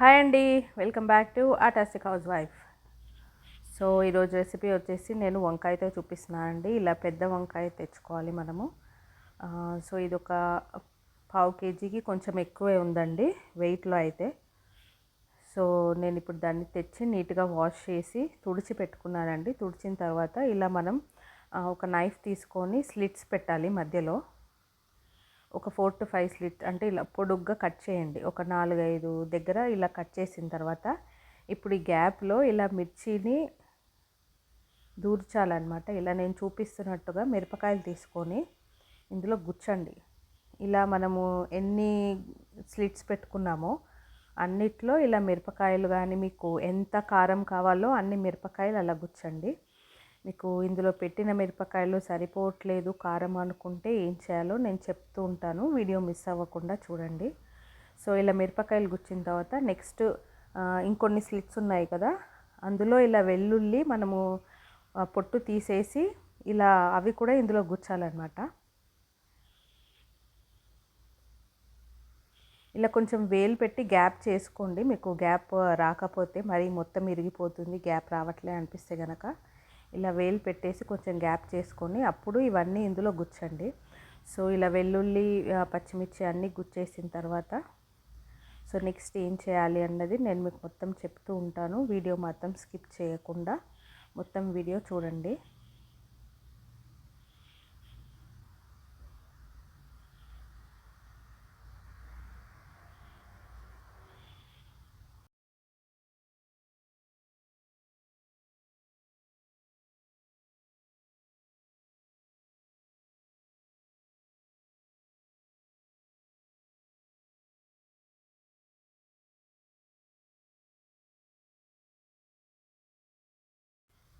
Hi అండి welcome back to fantastic housewife. So ఈరోజు recipe వచ్చేసి నేను వంకాయతో చూపిస్తున్నాను అండి. ఇలా పెద్ద వంకాయ తెచ్చుకోవాలి మనము. సో ఇది ఒక పావు కేజీకి కొంచెం ఎక్కువే ఉందండి వెయిట్లో అయితే. సో నేను ఇప్పుడు దాన్ని తెచ్చి నీట్గా వాష్ చేసి తుడిచి పెట్టుకున్నానండి. తుడిచిన తర్వాత ఇలా మనం ఒక నైఫ్ తీసుకొని స్లిట్స్ పెట్టాలి మధ్యలో. ఒక ఫోర్ టు ఫైవ్ స్లిట్ అంటే ఇలా పొడుగ్గా కట్ చేయండి. ఒక నాలుగైదు దగ్గర ఇలా కట్ చేసిన తర్వాత ఇప్పుడు ఈ గ్యాప్లో ఇలా మిర్చిని దూర్చాలన్నమాట. ఇలా నేను చూపిస్తున్నట్టుగా మిరపకాయలు తీసుకొని ఇందులో గుచ్చండి. ఇలా మనము ఎన్ని స్లిట్స్ పెట్టుకున్నామో అన్నిట్లో ఇలా మిరపకాయలు కానీ మీకు ఎంత కారం కావాలో అన్ని మిరపకాయలు అలా గుచ్చండి. మీకు ఇందులో పెట్టిన మిరపకాయలు సరిపోవట్లేదు కారం అనుకుంటే ఏం చేయాలో నేను చెప్తూ ఉంటాను. వీడియో మిస్ అవ్వకుండా చూడండి. సో ఇలా మిరపకాయలు గుచ్చిన తర్వాత నెక్స్ట్ ఇంకొన్ని స్లిట్స్ ఉన్నాయి కదా అందులో ఇలా వెల్లుల్లి మనము పొట్టు తీసేసి ఇలా అవి కూడా ఇందులో గుచ్చాలన్నమాట. ఇలా కొంచెం వేలు పెట్టి గ్యాప్ చేసుకోండి. మీకు గ్యాప్ రాకపోతే మరీ మొత్తం ఇరిగిపోతుంది గ్యాప్ రావట్లే అనిపిస్తే కనుక ఇలా వేలు పెట్టేసి కొంచెం గ్యాప్ చేసుకొని అప్పుడు ఇవన్నీ ఇందులో గుచ్చండి. సో ఇలా వెల్లుల్లి పచ్చిమిర్చి అన్నీ గుచ్చేసిన తర్వాత సో నెక్స్ట్ ఏం చేయాలి అన్నది నేను మీకు మొత్తం చెప్తూ ఉంటాను. వీడియో మాత్రం స్కిప్ చేయకుండా మొత్తం వీడియో చూడండి.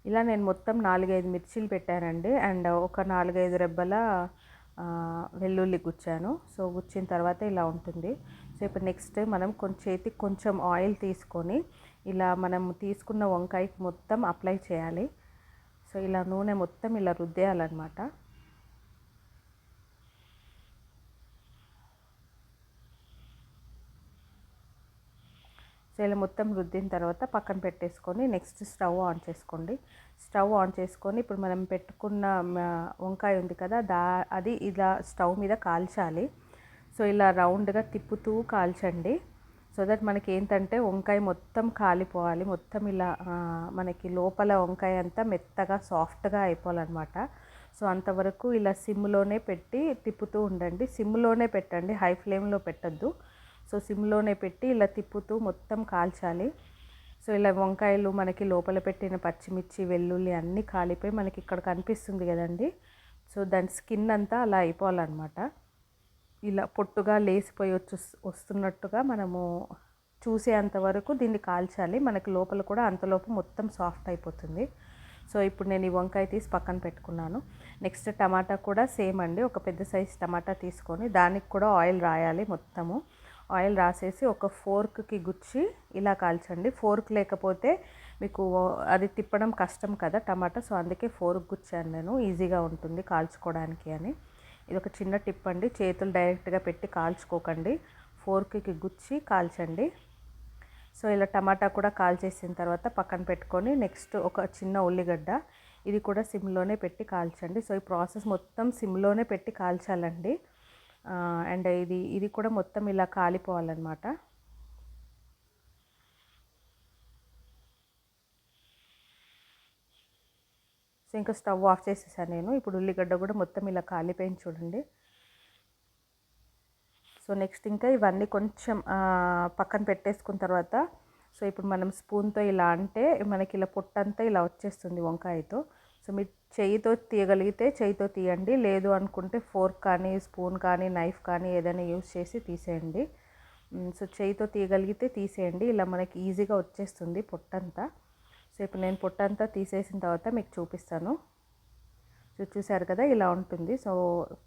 ఇలా నేను మొత్తం నాలుగైదు మిర్చీలు పెట్టానండి. అండ్ ఒక నాలుగైదు రెబ్బల వెల్లుల్లి గుచ్చాను. సో గుచ్చిన తర్వాత ఇలా ఉంటుంది. సో ఇప్పుడు నెక్స్ట్ మనం కొంచెం చేతికి కొంచెం ఆయిల్ తీసుకొని ఇలా మనం తీసుకున్న వంకాయకి మొత్తం అప్లై చేయాలి. సో ఇలా నూనె మొత్తం ఇలా రుద్దేయాలన్నమాట. సో ఇలా మొత్తం రుద్దిన తర్వాత పక్కన పెట్టేసుకొని నెక్స్ట్ స్టవ్ ఆన్ చేసుకోండి. స్టవ్ ఆన్ చేసుకొని ఇప్పుడు మనం పెట్టుకున్న వంకాయ ఉంది కదా దా అది ఇలా స్టవ్ మీద కాల్చాలి. సో ఇలా రౌండ్గా తిప్పుతూ కాల్చండి. సో దట్ మనకి ఏంటంటే వంకాయ మొత్తం కాలిపోవాలి. మొత్తం ఇలా మనకి లోపల వంకాయ అంతా మెత్తగా సాఫ్ట్గా అయిపోవాలన్నమాట. సో అంతవరకు ఇలా సిమ్లోనే పెట్టి తిప్పుతూ ఉండండి. సిమ్లోనే పెట్టండి. హై ఫ్లేమ్లో పెట్టద్దు. సో సిమ్లోనే పెట్టి ఇలా తిప్పుతూ మొత్తం కాల్చాలి. సో ఇలా వంకాయలు మనకి లోపల పెట్టిన పచ్చిమిర్చి వెల్లుల్లి అన్నీ కాలిపోయి మనకి ఇక్కడ కనిపిస్తుంది కదండి. సో దాని స్కిన్ అంతా అలా అయిపోవాలన్నమాట. ఇలా పొట్టుగా లేసిపోయి వచ్చి వస్తున్నట్టుగా మనము చూసేంత వరకు దీన్ని కాల్చాలి. మనకి లోపల కూడా అంతలోపు మొత్తం సాఫ్ట్ అయిపోతుంది. సో ఇప్పుడు నేను ఈ వంకాయ తీసి పక్కన పెట్టుకున్నాను. నెక్స్ట్ టమాటా కూడా సేమ్ అండి. ఒక పెద్ద సైజ్ టమాటా తీసుకొని దానికి కూడా ఆయిల్ రాయాలి మొత్తము. ఆయిల్ రాసేసి ఒక ఫోర్క్కి గుచ్చి ఇలా కాల్చండి. ఫోర్క్ లేకపోతే మీకు అది తిప్పడం కష్టం కదా టమాటా. సో అందుకే ఫోర్క్ గుచ్చాను నేను. ఈజీగా ఉంటుంది కాల్చుకోవడానికి అని. ఇది ఒక చిన్న టిప్ అండి. చేతులు డైరెక్ట్గా పెట్టి కాల్చుకోకండి. ఫోర్క్కి గుచ్చి కాల్చండి. సో ఇలా టమాటా కూడా కాల్చేసిన తర్వాత పక్కన పెట్టుకొని నెక్స్ట్ ఒక చిన్న ఉల్లిగడ్డ ఇది కూడా సిమ్లోనే పెట్టి కాల్చండి. సో ఈ ప్రాసెస్ మొత్తం సిమ్లోనే పెట్టి కాల్చాలండి. అండ్ ఇది ఇది కూడా మొత్తం ఇలా కాలిపోవాలన్నమాట. సో ఇంకా స్టవ్ ఆఫ్ చేసేసాను నేను. ఇప్పుడు ఉల్లిగడ్డ కూడా మొత్తం ఇలా కాలిపోయింది చూడండి. సో నెక్స్ట్ ఇంకా ఇవన్నీ కొంచెం పక్కన పెట్టేసుకున్న తర్వాత సో ఇప్పుడు మనం స్పూన్తో ఇలా అంటే మనకి ఇలా పొట్టంతా ఇలా వచ్చేస్తుంది వంకాయతో. సో మీరు చేయితో తీయగలిగితే చేయితో తీయండి. లేదు అనుకుంటే ఫోర్క్ కానీ స్పూన్ కానీ నైఫ్ కానీ ఏదైనా యూస్ చేసి తీసేయండి. సో చేయితో తీయగలిగితే తీసేయండి. ఇలా మనకి ఈజీగా వచ్చేస్తుంది పొట్టంతా. సో ఇప్పుడు నేను పొట్టంతా తీసేసిన తర్వాత మీకు చూపిస్తాను. సో చూసారు కదా ఇలా ఉంటుంది. సో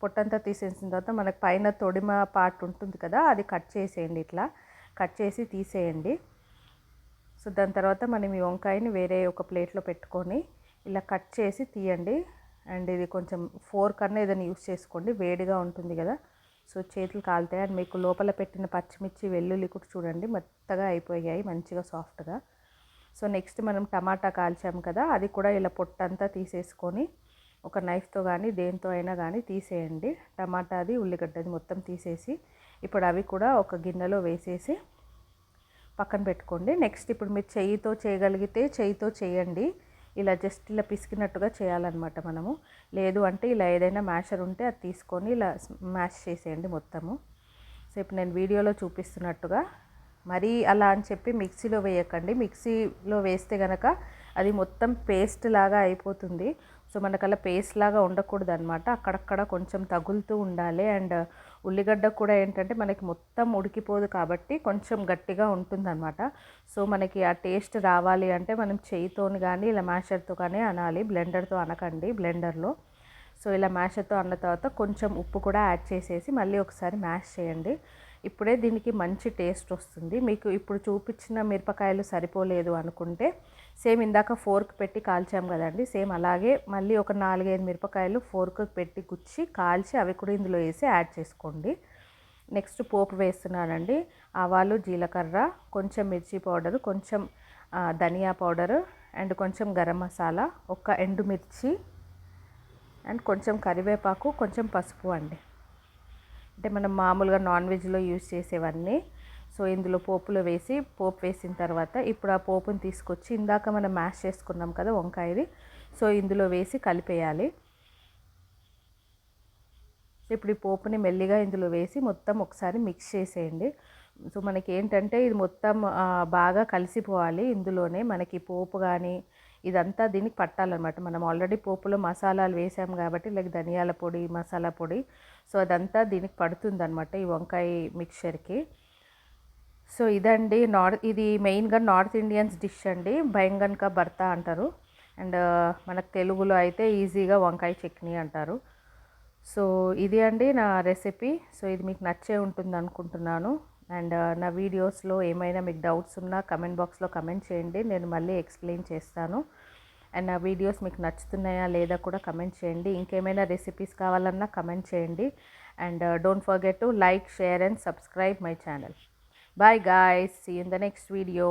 పొట్టంతా తీసేసిన తర్వాత మనకు పైన తొడిమ పార్ట్ ఉంటుంది కదా అది కట్ చేసేయండి ఇట్లా. కట్ చేసి తీసేయండి. సో దాని తర్వాత మనం ఈ వంకాయని వేరే ఒక ప్లేట్లో పెట్టుకొని ఇలా కట్ చేసి తీయండి. అండ్ ఇది కొంచెం ఫోర్ కన్నా ఏదైనా యూస్ చేసుకోండి. వేడిగా ఉంటుంది కదా. సో చేతులు కాలుతాయి. అండ్ మీకు లోపల పెట్టిన పచ్చిమిర్చి వెల్లుల్లి కూడా చూడండి. మెత్తగా అయిపోయాయి. మంచిగా సాఫ్ట్గా. సో నెక్స్ట్ మనం టమాటా కాల్చాం కదా. అది కూడా ఇలా పొట్టంతా తీసేసుకొని ఒక నైఫ్తో కానీ దేంతో అయినా కానీ తీసేయండి. టమాటాది ఉల్లిగడ్డది మొత్తం తీసేసి ఇప్పుడు అవి కూడా ఒక గిన్నెలో వేసేసి పక్కన పెట్టుకోండి. నెక్స్ట్ ఇప్పుడు మీరు చెయ్యితో చేయగలిగితే చెయ్యితో చేయండి. ఇలా జస్ట్ ఇలా పిసికినట్టుగా చేయాలన్నమాట మనము. లేదు అంటే ఇలా ఏదైనా మ్యాషర్ ఉంటే అది తీసుకొని ఇలా మ్యాష్ చేసేయండి మొత్తము. సో ఇప్పుడు నేను వీడియోలో చూపిస్తున్నట్టుగా మరీ అలా అని చెప్పి మిక్సీలో వేయకండి. మిక్సీలో వేస్తే కనుక అది మొత్తం పేస్ట్ లాగా అయిపోతుంది. సో మనకు అలా పేస్ట్ లాగా ఉండకూడదు అనమాట అక్కడక్కడ కొంచెం తగులుతూ ఉండాలి. అండ్ ఉల్లిగడ్డ కూడా ఏంటంటే మనకి మొత్తం ఉడికిపోదు కాబట్టి కొంచెం గట్టిగా ఉంటుందన్నమాట. సో మనకి ఆ టేస్ట్ రావాలి అంటే మనం చేయితో కానీ ఇలా మ్యాషర్తో కానీ అనాలి. బ్లెండర్తో అనకండి బ్లెండర్లో. సో ఇలా మ్యాషర్తో అన్న తర్వాత కొంచెం ఉప్పు కూడా యాడ్ చేసేసి మళ్ళీ ఒకసారి మ్యాష్ చేయండి. ఇప్పుడే దీనికి మంచి టేస్ట్ వస్తుంది. మీకు ఇప్పుడు చూపించిన మిరపకాయలు సరిపోలేదు అనుకుంటే సేమ్ ఇందాక ఫోర్క్ పెట్టి కాల్చాం కదండి సేమ్ అలాగే మళ్ళీ ఒక నాలుగైదు మిరపకాయలు ఫోర్క్ పెట్టి గుచ్చి కాల్చి అవి కూడా ఇందులో వేసి యాడ్ చేసుకోండి. నెక్స్ట్ పోపు వేస్తున్నానండి. ఆవాలు జీలకర్ర కొంచెం మిర్చి పౌడరు కొంచెం ధనియా పౌడరు అండ్ కొంచెం గరం మసాలా ఒక ఎండుమిర్చి అండ్ కొంచెం కరివేపాకు కొంచెం పసుపు అండి. అంటే మనం మామూలుగా నాన్ వెజ్లో యూజ్ చేసేవన్నీ. సో ఇందులో పోపులో వేసి పోపు వేసిన తర్వాత ఇప్పుడు ఆ పోపుని తీసుకొచ్చి ఇందాక మనం మ్యాష్ చేసుకున్నాం కదా వంకాయది. సో ఇందులో వేసి కలిపేయాలి. ఇప్పుడు ఈ పోపుని మెల్లిగా ఇందులో వేసి మొత్తం ఒకసారి మిక్స్ చేసేయండి. సో మనకి ఏంటంటే ఇది మొత్తం బాగా కలిసిపోవాలి. ఇందులోనే మనకి పోపు కానీ ఇదంతా దీనికి పట్టాలన్నమాట. మనం ఆల్రెడీ పోపులో మసాలాలు వేసాం కాబట్టి లైక్ ధనియాల పొడి మసాలా పొడి. సో అదంతా దీనికి పడుతుంది అనమాట ఈ వంకాయ మిక్చర్కి సో ఇదండి నార్త్ ఇది మెయిన్గా నార్త్ ఇండియన్స్ డిష్ అండి. బైంగన్ భర్త అంటారు. అండ్ uh, మనకు తెలుగులో అయితే ఈజీగా వంకాయ చట్నీ అంటారు. సో ఇది అండి నా రెసిపీ సో ఇది మీకు నచ్చే ఉంటుంది అనుకుంటున్నాను అండ్ నా వీడియోస్లో ఏమైనా మీకు డౌట్స్ ఉన్నా కమెంట్ బాక్స్లో కమెంట్ చేయండి. నేను మళ్ళీ ఎక్స్ప్లెయిన్ చేస్తాను. అండ్ నా వీడియోస్ మీకు నచ్చుతున్నాయా లేదా కూడా కమెంట్ చేయండి. ఇంకేమైనా రెసిపీస్ కావాలన్నా కమెంట్ చేయండి. And don't forget to like share and subscribe my channel bye guys see in the next video